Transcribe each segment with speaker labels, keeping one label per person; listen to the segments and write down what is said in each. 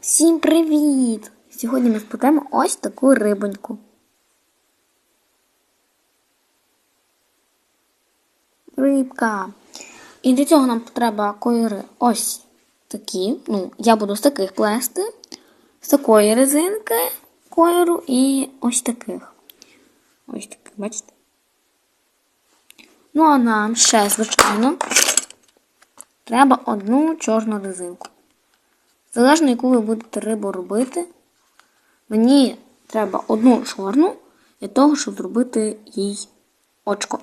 Speaker 1: Всім привіт! Сьогодні ми спитаємо ось таку рибоньку. Рибка. І для цього нам треба кольори ось такі. Ну, я буду з таких плести, з такої резинки кольору і ось таких. Ось таких, бачите? Ну, а нам ще, звичайно, треба одну чорну резинку. Залежно, яку ви будете рибу робити, мені треба одну чорну для того, щоб зробити їй очко.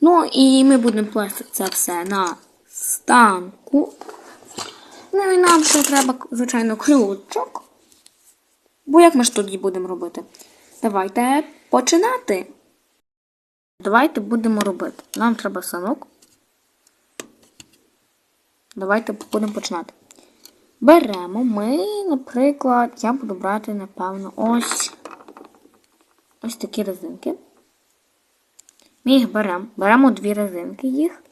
Speaker 1: Ну і ми будемо плести це все на станку. Ну і нам ще треба, звичайно, ключок. Бо як ми ж тоді будемо робити? Давайте починати. Давайте будемо робити. Нам треба санок. Давайте будемо починати. Беремо ми, наприклад, я буду брати, напевно, ось ось такі резинки. Ми їх беремо. Беремо дві резинки їх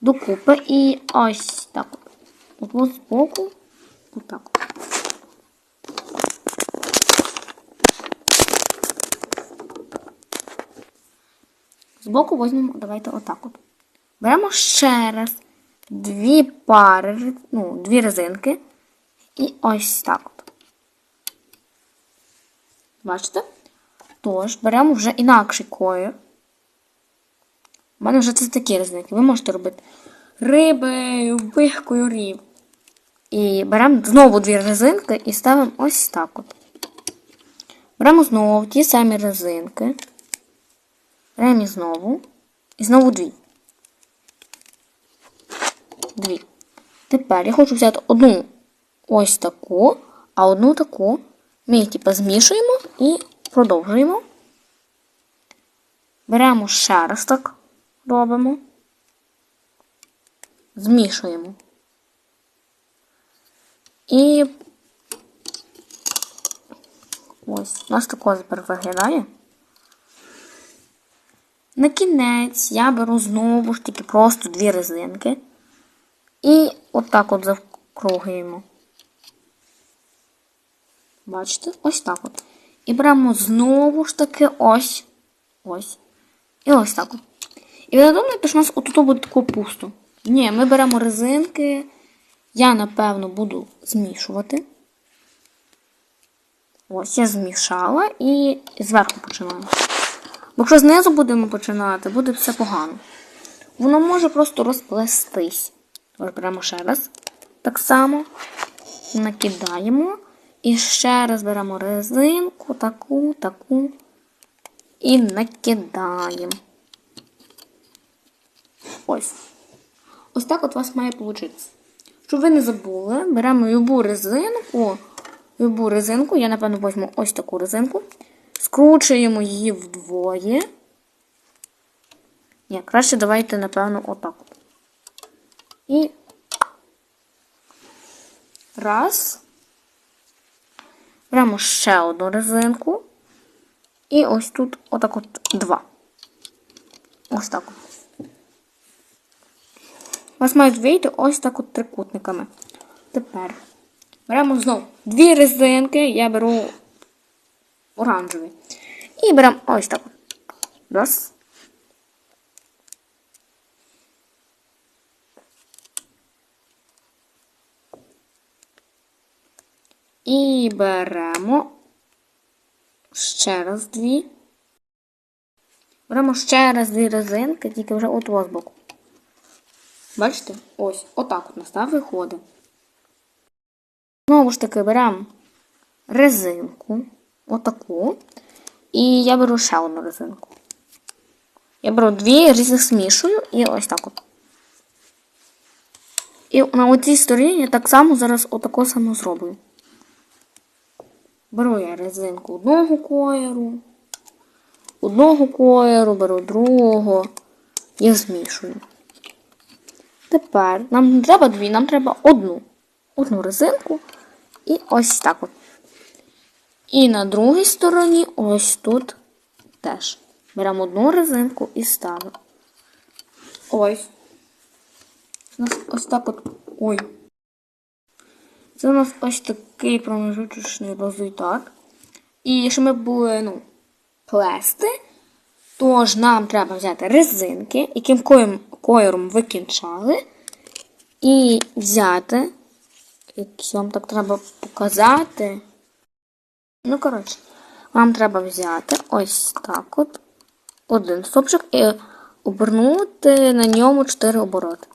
Speaker 1: докупи і ось так. От з боку. Отак. От. Збоку візьмемо, давайте отак от. Беремо ще раз дві пари, ну, дві резинки. І ось так от. Бачите? Тож, беремо вже інакший колір. У мене вже це такі резинки. Ви можете робити риби, любих кольорів. І беремо знову дві резинки і ставимо ось так от. Беремо знову ті самі резинки. Беремо і знову. І знову дві. Дві. Тепер я хочу взяти одну ось таку, а одну таку. Ми їх типу, змішуємо і продовжуємо. Беремо ще раз так робимо. Змішуємо. І ось у нас такого тепер виглядає. На кінець я беру знову ж таки просто дві резинки. І отак от завкруглюємо. Бачите? Ось так от. І беремо знову ж таки ось. Ось. І ось так от. І ви думаєте, що у нас отут буде тако пусто. Ні, ми беремо резинки. Я, напевно, буду змішувати. Ось, я змішала і зверху починаю. Бо якщо знизу будемо починати, буде все погано. Воно може просто розплестись. Тож беремо ще раз. Так само накидаємо. І ще раз беремо резинку, таку, таку. І накидаємо. Ось. Ось так от у вас має вийти. Щоб ви не забули, беремо любу резинку. Любу резинку, я, напевно, візьму ось таку резинку. Скручуємо її вдвоє. Ні, краще давайте, напевно, отак. І раз. Беремо ще одну резинку. І ось тут отак от два. Ось так. У вас мають вийти ось так от трикутниками. Тепер беремо знову дві резинки, я беру оранжевий. І беремо ось так. Раз. І беремо ще раз дві. Беремо ще раз дві резинки, тільки вже от з боку. Бачите? Ось, отак от настав виходить. Знову ж таки беремо резинку, отаку. І я беру ще одну резинку. Я беру дві різних смішую і ось так от. І на оцій стороні я так само зараз отако само зроблю. Беру я резинку одного кольору, одного кольору, беру другого, їх змішую. Тепер нам не треба дві, нам треба одну. Одну резинку і ось так от. І на другій стороні ось тут теж. Беремо одну резинку і ставимо. Ось. Ось так от. Ой. Це у нас ось такий промежуточний результат. І якщо ми були, ну, плести, то ж нам треба взяти резинки, яким кольором ви кінчали, і взяти, якщо вам так треба показати. Ну, коротше, вам треба взяти ось так от один стопчик і обернути на ньому 4 обороти.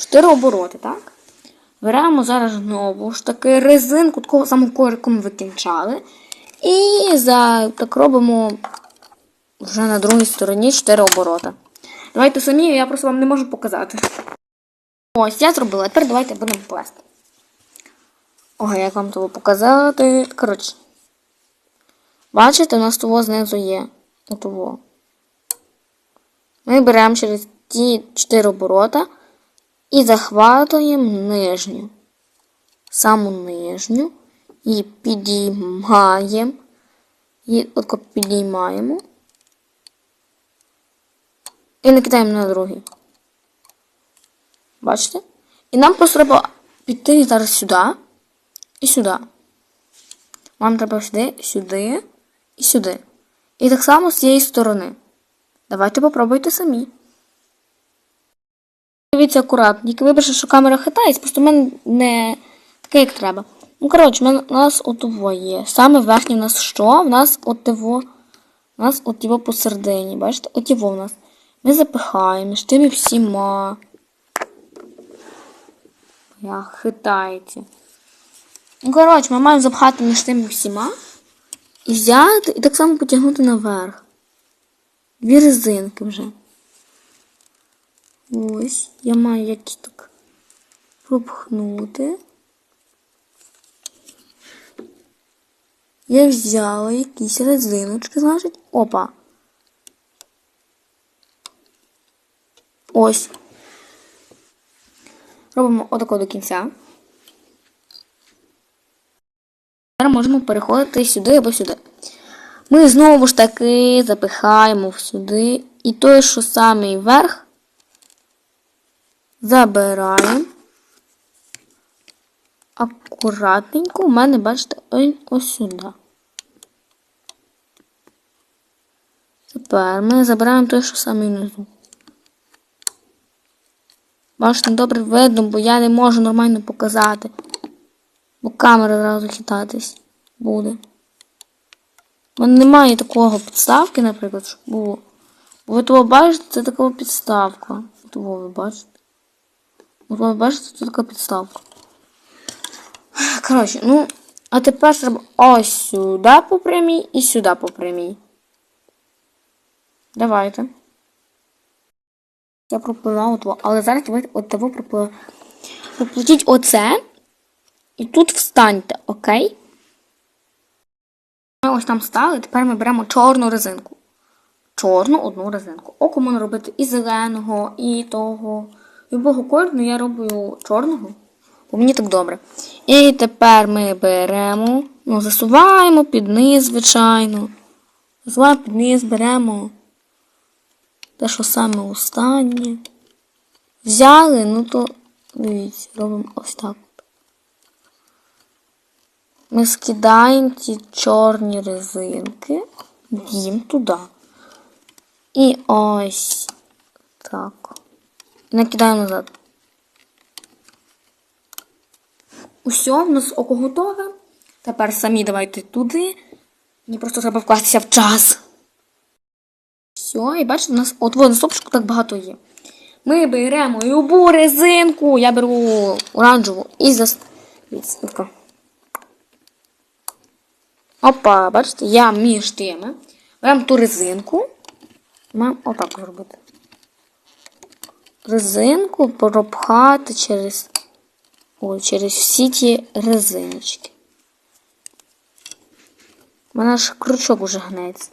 Speaker 1: 4 обороти, так? Беремо зараз знову ж таки резинку такого самого кольору, яку ми викінчали. І за, так робимо вже на другій стороні 4 оборота. Давайте самі, я просто вам не можу показати. Ось, я зробила. Тепер давайте будемо плести. Ой, як вам того показати? Коротше. Бачите, у нас того знизу є. Отого. Ми беремо через ті 4 оборота і захватуємо нижню. Саму нижню. І підіймаємо. І отко підіймаємо. І накидаємо на другий. Бачите? І нам просто треба піти зараз сюди і сюди. Вам треба сюди, сюди і сюди. І так само з цієї сторони. Давайте попробуйте самі. Дивіться акуратненько. Вибачте, що камера хитається, просто в мене не таке, як треба. Ну, коротше, у нас отово є. Саме верхнє в нас що? В нас отиво. У нас отіво посередині. Бачите? Отіво в нас. Ми запихаємо між тими всіма. Я хитається. Ну, коротше, ми маємо запхати між тими всіма. І взяти, і так само потягнути наверх. Дві резинки вже. Ось, я маю якось так пропхнути. Я взяла якісь резиночки, значить. Опа. Ось. Робимо отако до кінця. Тепер можемо переходити сюди або сюди. Ми знову ж таки запихаємо сюди. І той, що самий верх, забираємо. Акуратненько у мене, бачите, ось, сюди. Тепер ми забираємо той, що самий внизу. Бачите, добре видно, бо я не можу нормально показати. Бо камера одразу хитатись буде. У мене немає такого підставки, наприклад, щоб було. Бо ви того бачите, це така підставка. Того ви бачите. От ви бачите, це така підставка. Коротше, ну, а тепер треба ось сюди по прямій і сюди по прямій. Давайте. Я проплила отво. Але зараз давайте от того проплила. Проплетіть оце. І тут встаньте, окей? Ми ось там стали, тепер ми беремо чорну резинку. Чорну одну резинку. Око можна робити і зеленого, і того. Любого кольору я роблю чорного. Бо мені так добре. І тепер ми беремо, ну, засуваємо під низ, звичайно. Засуваємо під низ, беремо те, що саме останнє. Взяли, ну то дивіться, робимо ось так. Ми скидаємо ці чорні резинки, їм туди. І ось так. І накидаємо назад. Усьо, в нас око готове. Тепер самі давайте туди. Мені просто треба вкластися в час. Все, і бачите, у нас от на стопчику так багато є. Ми беремо любу резинку. Я беру оранжеву і зас... Опа, бачите, я між тими. Беремо ту резинку. Маємо отак зробити. Резинку пропхати через, о, через всі ті резиночки. У мене ж крючок уже гнеться.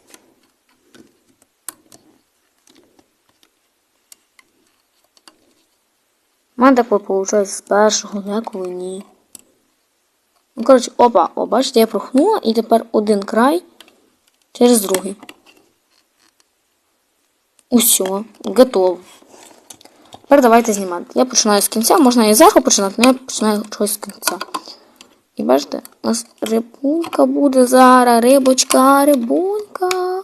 Speaker 1: У мене так виходить з першого, деколи ні. Ну, коротше, опа, о, бачите, я прохнула і тепер один край через другий. Усьо, готово. Тепер давайте знімати. Я починаю з кінця, можна і зверху починати, але я починаю щось з кінця. І бачите, у нас рибулька буде зараз, рибочка, рибунька.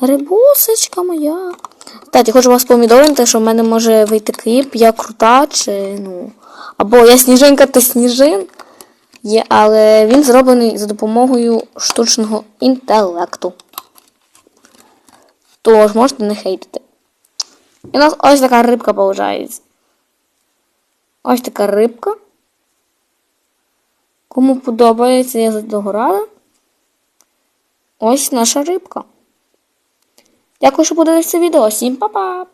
Speaker 1: Рибусечка моя. Кстати, хочу вас повідомити, що в мене може вийти кліп, я крута, чи ну. Або я сніжинка та сніжин. Є, але він зроблений за допомогою штучного інтелекту. Тож можете не хейтити. І у нас ось така рибка виходить. Ось така рибка. Кому подобається, я задогорала. Ось наша рибка. Дякую, що подивилися відео. Всім па-па!